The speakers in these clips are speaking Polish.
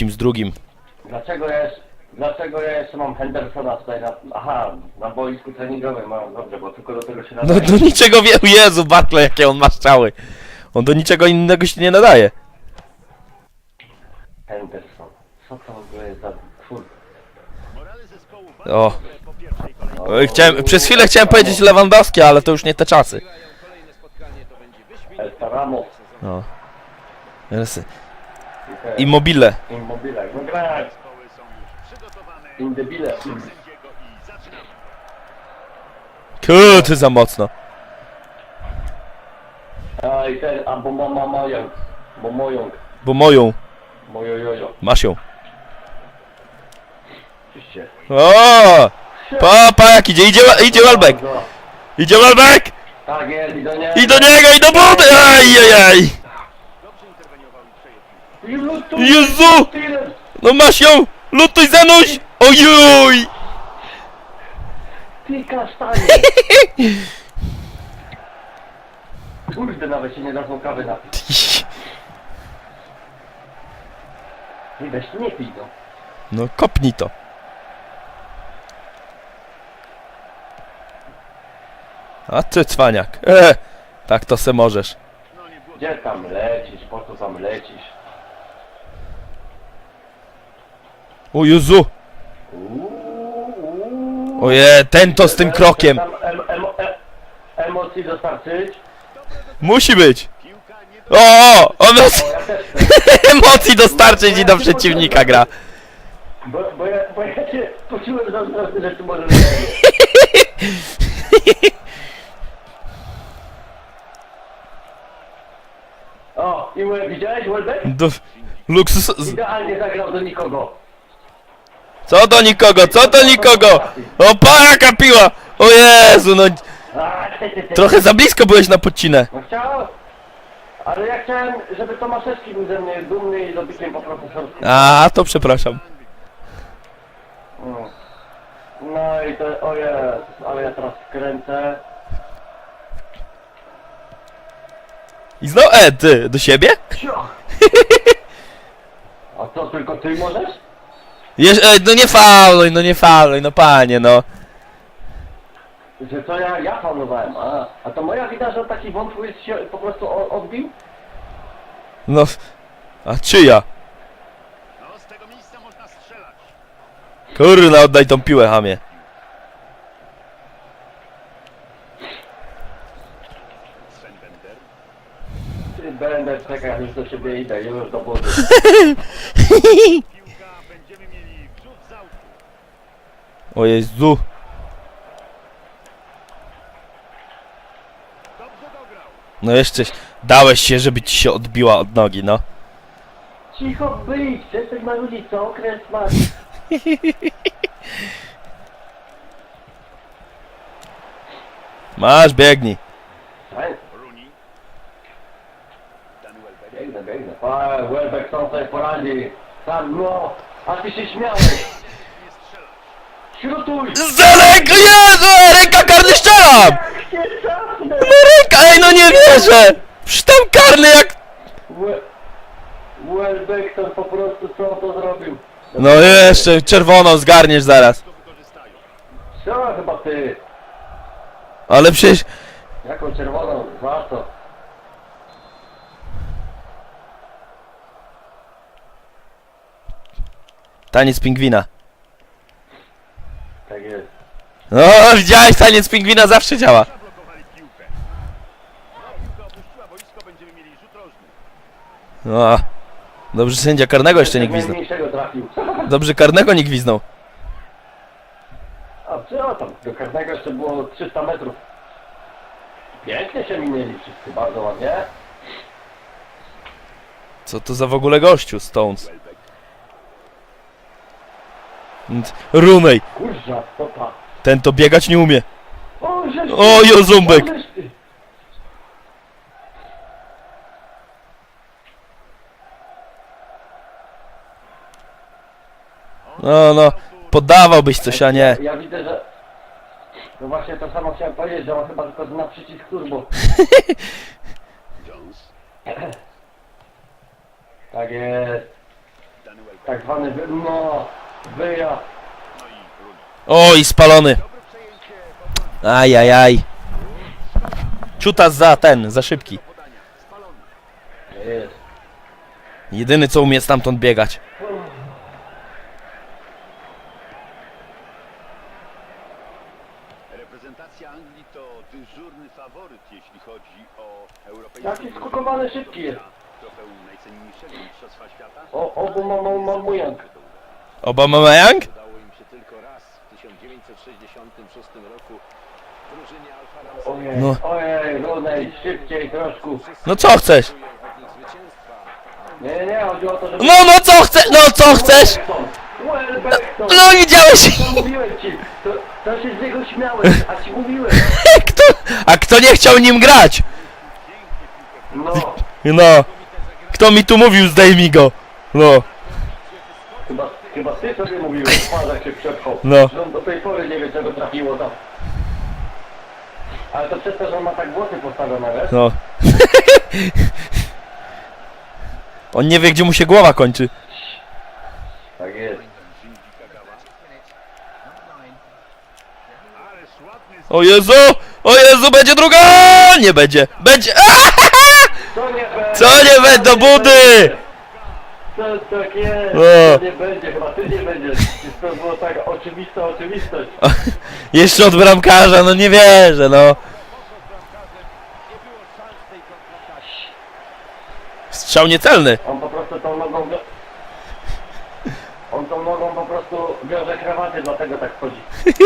trzecim, z drugim. Dlaczego ja jeszcze, dlaczego ja jeszcze mam Hendersona tutaj na... Aha, na boisku treningowym mam, dobrze, bo tylko do tego się No nadaje. do niczego wie... Jezu, Bartle, jakie on ma strzały. On do niczego innego się nie nadaje. Henderson. Co to w ogóle jest za... Kurde. O. Chciałem, przez chwilę chciałem powiedzieć Lewandowski, ale to już nie te czasy. El Ramos. No. Teraz- Immobile. Immobile. No grać. Indebile. Kurde, za mocno. A i ten, a bo mama moją. Bo moją. Bo moją, Mojo jojo. masz ją. Oczywiście. O! Pa, pa, jak idzie, idzie, idzie Welbeck. Idzie Welbeck! Tak jest, i do niego. I do niego, i do budy! Ajajaj! I lutuj, Jezu! tyle. No masz ją! Lutuj Zanuś! Ojuj! Ty kasztanie. Kurde, nawet się nie da tą kawy. Nie weź, nie pij no. No kopnij to. A ty cwaniak. E, tak to se możesz. Gdzie tam lecisz, po co tam lecisz? O Jezu! Oje, ten to z tym krokiem. Tam em, emo, emocji dostarczyć? Musi być. O, on nas Bo ja też chcę. emocji dostarczyć i do przeciwnika gra. Bo, bo, ja, bo ja się poczułem zazdrosny, że tu może nie O, i Wel- widziałeś Welbeck? Do, luksus... z- Idealnie zagrał do nikogo. Co do nikogo, co do nikogo! O, pa, jaka piła! O Jezu, no... Trochę za blisko byłeś na podcinę. No chciałem, ale ja chciałem, żeby Tomaszewski był ze mnie dumny i dobitym po profesorsku. A, to przepraszam. No. No i to, o jest, ale ja teraz skręcę. I znowu, e, ty, do siebie? Cio! A co, tylko ty możesz? Jesz, e, no nie fauluj, no nie fauluj, no panie, no. Że co ja, ja faulowałem, a, a to moja wina, że taki wątły jest się po prostu o- odbił? No, a czyja? No, z tego miejsca można strzelać. Kurna, oddaj tą piłę, hamie. Sven Bender. Ty będę czekał, już do siebie idę, już do budy. O Jezu. No jeszcze dałeś się, żeby ci się odbiła od nogi, no. Cicho być, jesteś na ludzi, co okres masz. Masz, biegnij. Welbeck. Biegnę, biegnę. A, Welbeck sobie poradzi. Sam, no, a ty się śmiałeś. Śrutuj! Zelek, Jezu, ręka karny strzelam! No ręka, ej, no nie wierzę! Tam karny jak... We- Welbeck to po prostu co on to zrobił? No jeszcze, czerwoną zgarniesz zaraz. Co chyba ty? Ale przecież... Jaką czerwoną? Za co? Taniec pingwina. Tak jest. No, widziałeś, taniec pingwina zawsze działa. No, dobrze sędzia karnego jeszcze nie gwiznął. Najmniejszego trafił. Dobrze karnego nie gwiznął. A co tam? Do każdego jeszcze było 300 metrów. Pięknie się minęli wszyscy, bardzo ładnie. Co to za w ogóle gościu, Stones? Rumej, Kurza, stopa. ten to biegać nie umie. O, żeż O, Jozumbek! Ty. No, no, poddawałbyś coś, a nie. Ja widzę, że... No właśnie to samo chciałem powiedzieć, że on chyba tylko na przycisk turbo. Jones. Tak jest. Tak zwany wy... no... wyjazd. No. Oj, spalony. Ajajaj. Ciutas za ten, za szybki. Jest. Jedyny co umie stamtąd biegać. Reprezentacja Anglii to dyżurny faworyt, jeśli chodzi o europejski... Jaki skokowany szybki jest. Trofeum najcenniejszego mistrzostwa świata. O, obu mam, mam mój jak. Obama Young? Udało im się tylko raz w 1966 roku w drużynie Alfa Romeo. Ojej, No. ojej, Runej, szybciej troszkę. No co chcesz? Zwycięstwa. Nie, nie, nie, chodzi o to, żeby... No, no co chcesz? No co chcesz? Welbeckton! No widziałeś? To mówiłem ci, to, to się z niego śmiałeś, a ci mówiłem. Kto? A kto nie chciał nim grać? No, No. Kto mi tu mówił, zdejmij go. No. chyba, chyba ty sobie mówiłeś, Pazak się przepchał. No. Że on do tej pory nie wie, czego trafiło tam. Ale to przez to, że on ma tak włosy postawione, wiesz? No. On nie wie, gdzie mu się głowa kończy. Tak jest. O Jezu! O Jezu, będzie druga! Nie będzie. Będzie. Co nie będzie? Co nie będzie do budy? Co tak jest? O. To nie będzie, chyba ty nie będziesz. To było tak oczywista oczywistość. Jeszcze od bramkarza, no nie wierzę, no. Strzał niecelny. On po prostu tą nogą... wio- On tą nogą po prostu wiąże krawaty, dlatego tak chodzi.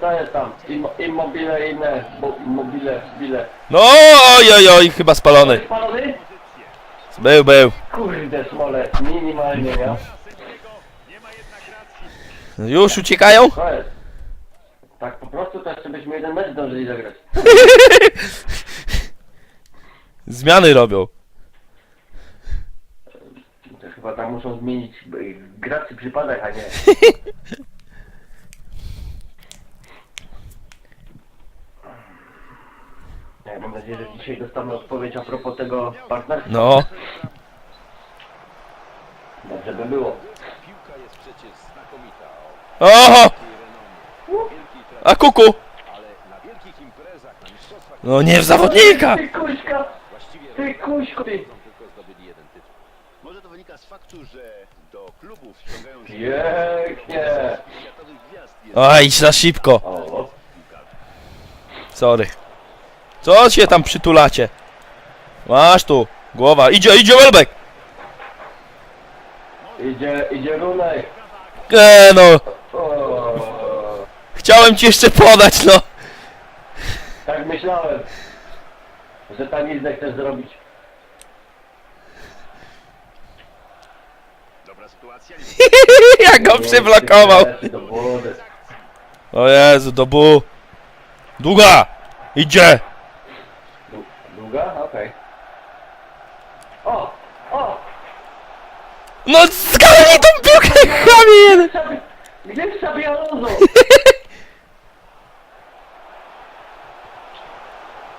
Co jest tam? Immo- Immobile, inne, bo- mobile, bile. No oj, oj, oj, chyba spalony. Spalony? Był, był. Kurde, smole, minimalnie, racji. Już uciekają? Jest? Tak po prostu to jeszcze byśmy jeden mecz zdążyli zagrać. Zmiany robią. To chyba tam muszą zmienić y, graczy przypadek, a nie. Ja mam nadzieję, że dzisiaj dostanę odpowiedź a propos tego partnerstwa. No. Dobrze by było. Piłka jest przecież znakomita. Oho! A kuku! ale na wielkich imprezach, na mistrzostwach No nie w zawodnika! Ty kuśka! właściwie Ty kuśku, ty! są tylko zdobyli jeden tytuł. Może to wynika z faktu, że do klubów ściągają się Pięknie! światowych gwiazd. Jest Oj, za szybko. O, Sorry. Co się tam przytulacie? Masz tu. Głowa. Idzie, idzie Welbeck! idzie, idzie Runek. E, no. O, Chciałem ci jeszcze podać, no. tak myślałem, że tanizdę chcesz zrobić. dobra sytuacja. Jak go przyblokował. Do wody. O Jezu, do bu. Długa! Idzie! Okej. O! O! No zgarnij tą piłkę! Szabi- Gdzie jest Szabi Alonso?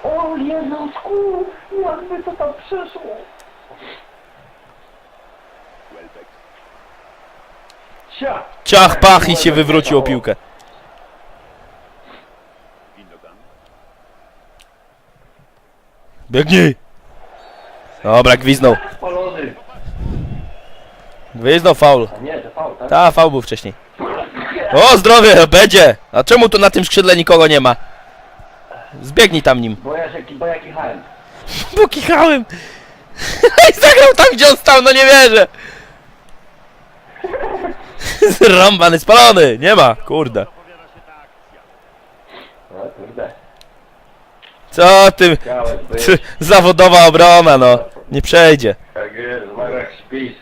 O Jezusku! Jakby to tam przeszło? Cia! Ciach, pach i się wywrócił o piłkę. Biegnij! Dobra, gwiznął. Spalony! Gwiznął faul. Nie, to fał, tak? Ta, faul był wcześniej. O, zdrowie, będzie! A czemu tu na tym skrzydle nikogo nie ma? Zbiegnij tam nim. Bo ja się bo ja kichałem. Bo kichałem. I zagrał tam, gdzie on stał, no nie wierzę. Zrąbany, spalony. Nie ma, kurde. Opowiada się ta akcja. O kurde. Co ty? Być. ty zawodowa obrona, no. Nie przejdzie. Tak jest, zmagach śpis.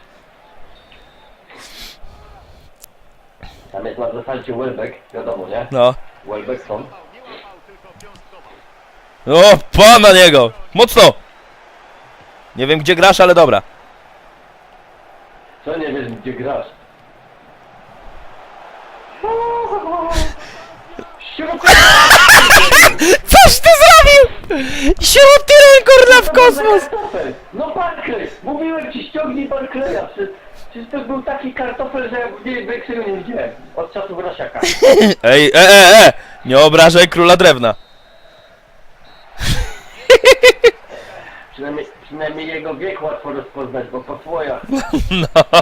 Tam jest na zasadzie Welbeck, wiadomo, nie? No. Tylko piąstkował. O, pan na niego. Mocno. Nie wiem, gdzie grasz, ale dobra. Co nie wiesz, gdzie grasz? Coś ty zrobił! kosmos! Kartofel. No Barclay! Mówiłem ci, ściągnij Barclaya. Przecież, przecież to był taki kartofel, że ja nie, większego nie widziałem. Od czasów Rosiaka. Ej, e, e, e! Nie obrażaj króla drewna. Przynajmniej, przynajmniej jego wiek łatwo rozpoznać, bo po słojach. No.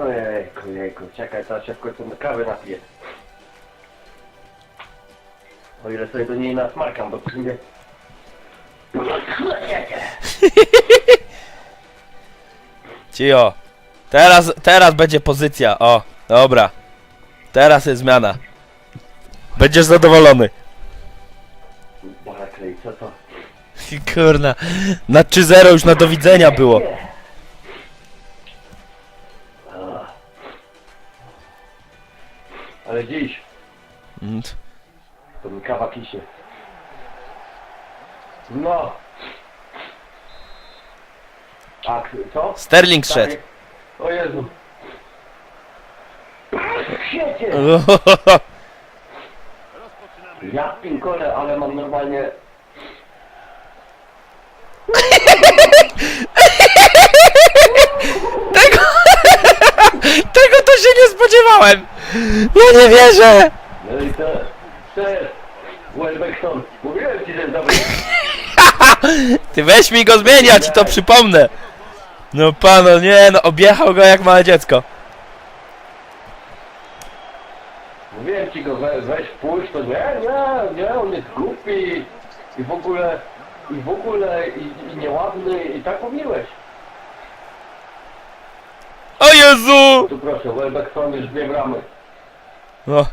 Ojejku, jejku, czekaj, teraz się w końcu na kawę napiję. O ile sobie do niej nasmarkam, bo mnie... Cio. Teraz, teraz będzie pozycja. O, dobra. Teraz jest zmiana. Będziesz zadowolony. Barclay, co to? Kurna. Na 3-0 już na do widzenia było. Ale dziś Mm, to mi kawa kiśnie. No. A, k- co? Sterling szedł. O Jezu. Świecie! Ja pinkole, ale mam normalnie... Tego to się nie spodziewałem! Ja nie wierzę! No i to... Jest... Welbeckson. Mówiłem ci, że jest dobry. Ty weź mi go zmieniać i to przypomnę. No pano, nie no, objechał go jak małe dziecko. Mówiłem ci go, we, weź pójść, to nie, nie, nie, on jest głupi. I w ogóle... I w ogóle... I, i nieładny. I tak mówiłeś. O Jezu! Tu proszę, Welbeckson już dwie bramy. No.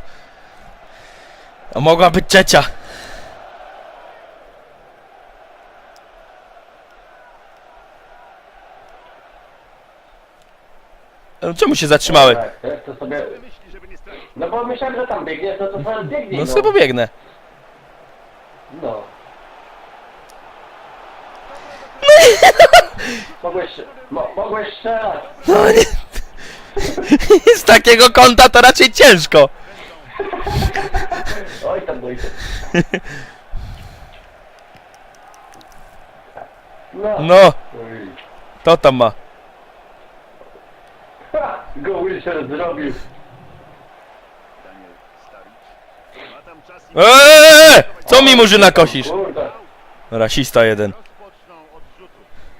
A mogła być trzecia. No, Czemu się zatrzymały? Tak, tak, to sobie... No bo myślałem, że tam biegniesz, no to sobie biegnij, No no. sobie pobiegnę. No. Mogłeś, mo, mogłeś strzelać. No nie. Z takiego kąta to raczej ciężko. Oj tam dojdzie. No. No, Oj. to tam ma. Ha, go Wilson zrobił. Eee! Co mi murzyna kosisz? Kurde. Rasista jeden.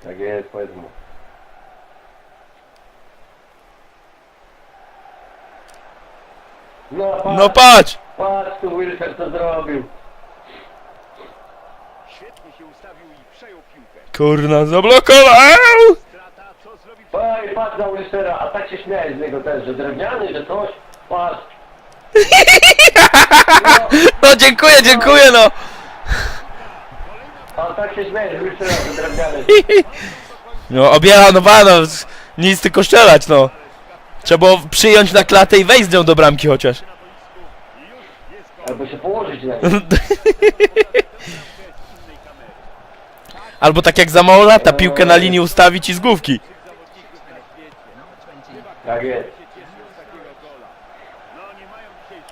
Tak jest, powiedz mu. No patrz, No patrz! patrz tu Wilson co zrobił. Świetnie się ustawił i przejął piłkę. Kurna, zablokował! Strata, co zrobi Oj, patrz na Wilsona, a tak się śmiałeś z niego też, że drewniany, że coś. Patrz. No dziękuję, dziękuję no! A tak się śmiałeś z Wilsona, że drewniany. No obiera, no pano, nic tylko strzelać no. Trzeba było przyjąć na klatę i wejść z nią do bramki chociaż. Albo się położyć na nim. Albo tak jak za mało lata, piłkę na linii ustawić i z główki. Tak jest. No nie mają dzisiaj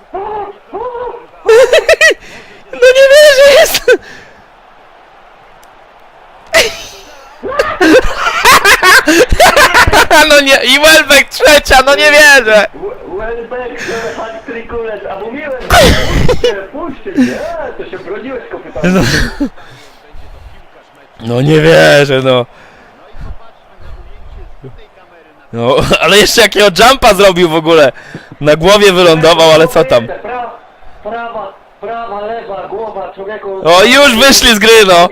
No nie wierzę, jest! No nie, i Welbeck trzecia, no nie wierzę! W- Welbeck, hat trikulec, a mówiłem, puśćcie, puśćcie, nie, to się brodziłeś kopytami. No, no nie wierzę, no. No, ale jeszcze jakiego jumpa zrobił w ogóle. Na głowie wylądował, ale co tam. Prawa, prawa, prawa, lewa, głowa, człowieku. O, już wyszli z gry, no.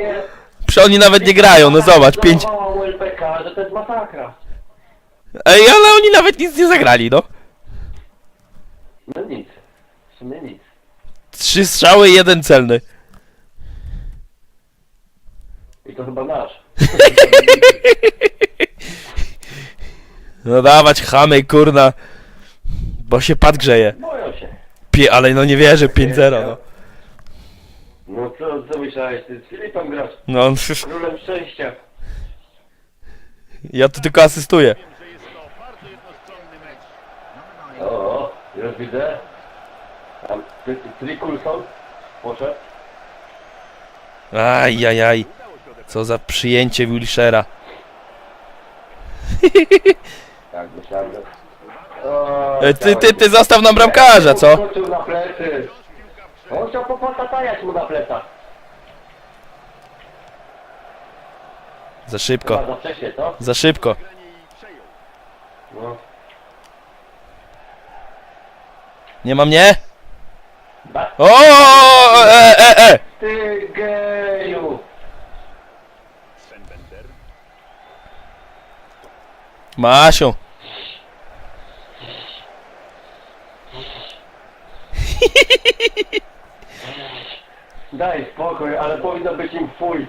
Przy oni nawet nie grają, no zobacz, pięć... Zawołała Welbecka, że to jest masakra. Ej, ale oni nawet nic nie zagrali, no. No nic, w sumie nic. Trzy strzały i jeden celny. I to chyba nasz. No dawać chamy, kurna. Bo się pad grzeje. Boją się. Pie, ale no nie wierzę, 5-0, no. No co, co myślałeś, ty z Filipem grasz? No, Królem szczęścia. ja tu tylko asystuję. że jest to bardzo jednostronny mecz. O, już widzę. Tam, ty- Trikulson. poszedł. Ajajaj. Co za przyjęcie Wilshera. Tak, myślałem, że... O, E, Ty, ty, ty zostaw nam bramkarza, co? Skoczył na plecy. On chciał popatajać mu na plecach. Za szybko. Za wcześnie, co? Za szybko. No. Nie ma mnie? O, e, e, e. Ty geju! Masiu. Daj spokój, ale powinno być im fuj.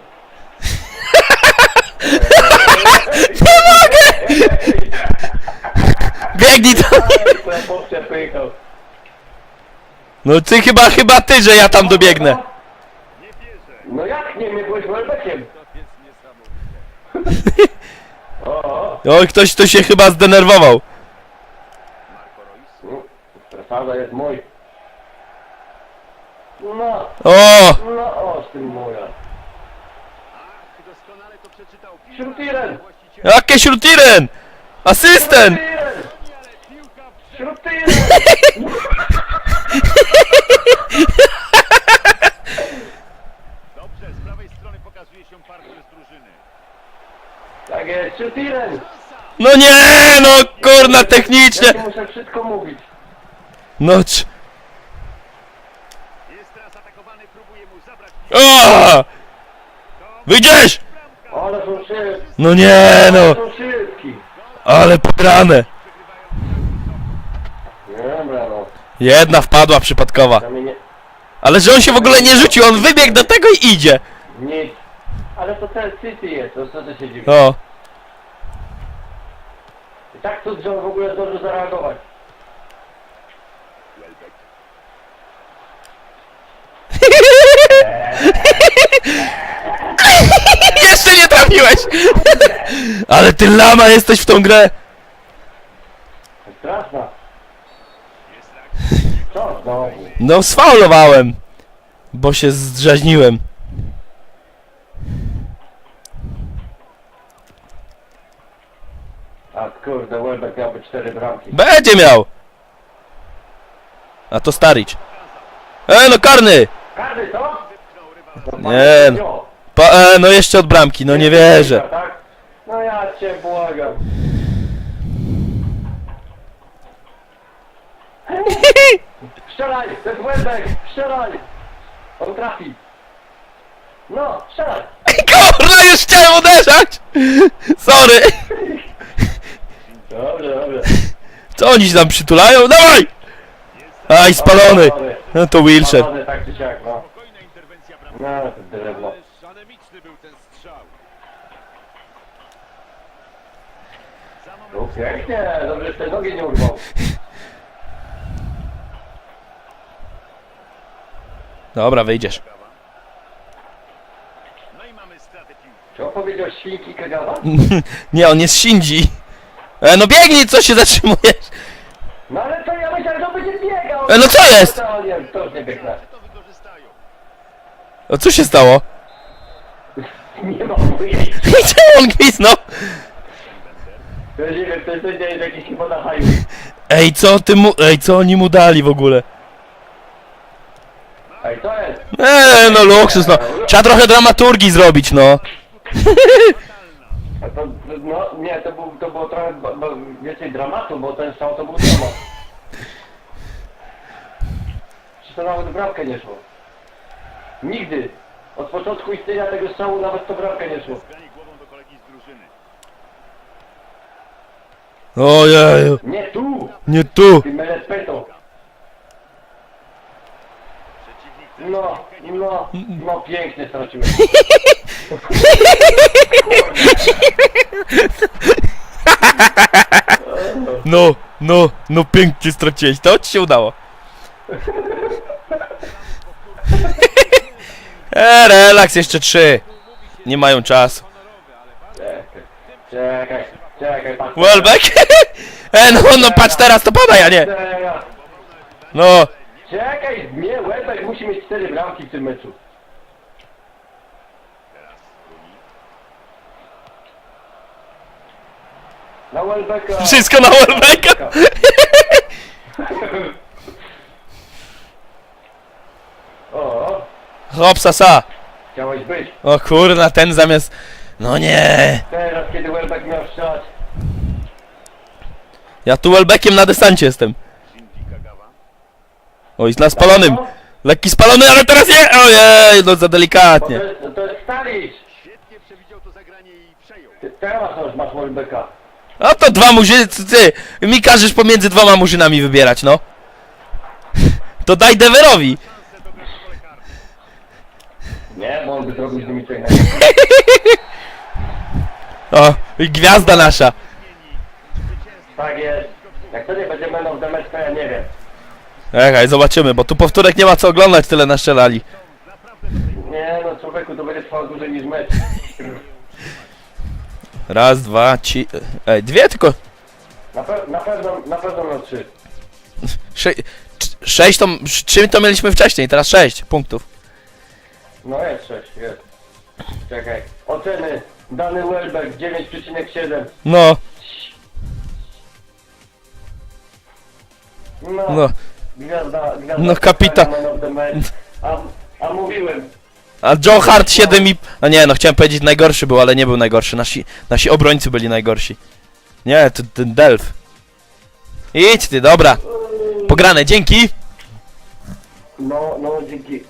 Biegnij to. Ale poprzepychał. No ty chyba, chyba ty, że ja tam dobiegnę. Nie wierzę. No jak nie, my byłeś welbekiem. O. Oj, ktoś to się chyba zdenerwował. Przesada jest mój. No, O, no, o, z tym moja. Ach, doskonale to przeczytał. Piłka, Śrutiren! jakie śrutiren. Asystent. W Śrutyren! Dobrze, z prawej strony pokazuje się partner z drużyny. Tak jest, Śrutyren! No nie, no kurna, technicznie. Ja ci muszę wszystko mówić. No c... Jest teraz atakowany, próbuje mu zabrać O! Wyjdziesz! Ale są szybki. No nie, no. są szybki. Ale pograne. Dobra, no. Jedna wpadła przypadkowa. Dla mnie nie... Ale że on się w ogóle nie rzucił, on wybiegł do tego i idzie. Nic. Ale to ten City jest, to co ty się dziwisz? O. I tak cud, że on w ogóle zdążył zareagować. Jeszcze nie trafiłeś! Ale ty lama jesteś w tą grę! Straszna. Co znowu? No sfaulowałem. Bo się zdraźniłem. A kurde, Welbeck miałby cztery bramki. Będzie miał! A to Starić. E, no karny! Każdy co? Rywala. Nie, no. Pa, e, no jeszcze od bramki, no nie wierzę. Tak? No ja cię błagam. Strzelaj! To jest Welbeck! Strzelaj! On trafi! No, strzelaj! Kurwa, już chciałem uderzać! Sorry! Dobrze, dobrze. Co oni się tam przytulają? Dawaj! Aj, spalony! No to Wilshire. Spalony tak czy siak, no. Spokojna interwencja bramki. No, to drewno. Ależ anemiczny był ten strzał. Za moment No pięknie, dobrze, że te nogi nie urwał. Dobra, wyjdziesz. No on powiedział świnki Kagawa? Nie, on jest Shinji. E, no biegnij, co się zatrzymujesz? No ale to ja myślałem, że on będzie biegał! E, no co jest? Nie, to już nie biegnę. To wykorzystają. O, co się stało? Nie ma pojęcia. I co on gwiznął? To nie wiem, to jest, to jest jakiś chyba na haju. Ej, co ty mu... Ej, co oni mu dali w ogóle? Ej, to jest. Eee, no luksus, no. Trzeba trochę dramaturgii zrobić, no. To, no nie, to, był, to było trochę bo, bo, więcej dramatu, bo ten strzał to był dramat. Przecież to nawet w bramkę nie szło. Nigdy. Od początku istnienia tego strzału nawet to bramkę nie szło. Ojeju, Nie tu! nie tu. Ty No, no, no pięknie straciłem. No, no, no pięknie straciłeś. To ci się udało. E, relaks, jeszcze trzy. Nie mają czasu. Czekaj, czekaj, czekaj, patrz. Welbeck? E, no, no patrz teraz, to pada, ja nie. Czekaj. No, Czekaj, nie, Welbeck musi mieć cztery bramki w tym meczu. Teraz. Na Welbecka. Wszystko na Welbecka. O, Hop, sasa. chciałeś być. O kurna, ten zamiast... No nie. Teraz, kiedy Welbeck miał strzelać. Ja tu Welbeckiem na dystancie jestem. Oj, na spalonym. No, Lekki spalony, ale teraz nie! Ojej, no za to delikatnie. jest, to jest Stalic. Świetnie przewidział to zagranie i przejął. Ty- Teraz masz, masz Welbecka. A to dwa murzyny, ty, mi każesz pomiędzy dwoma murzynami wybierać, no. To daj Deverowi. Nie, bo on by zrobił z nimi coś O, i gwiazda nasza. Tak jest. Jak to nie będzie Man of the Match, to ja nie wiem. Czekaj, zobaczymy, bo tu powtórek nie ma co oglądać, tyle naszczelali. Nie no, człowieku, to będzie trwało dłużej niż mecz. Raz, dwa, ci... Ej, dwie tylko... Na, pe na pewno, na pewno na trzy. Sze... Sześć to... Trzy to mieliśmy wcześniej, teraz sześć punktów. No jest sześć, jest. Czekaj. Oceny. Dany Welbeck 9,7. No, No. no. Gwiazda, gwiazda. No, kapita- Man of the match. A, a mówiłem. A Joe Hart 7 i... No nie, no chciałem powiedzieć najgorszy był, ale nie był najgorszy. Nasi, nasi obrońcy byli najgorsi. Nie, to ten Delf. Idź ty, dobra. Pograne, dzięki. No, no, dzięki.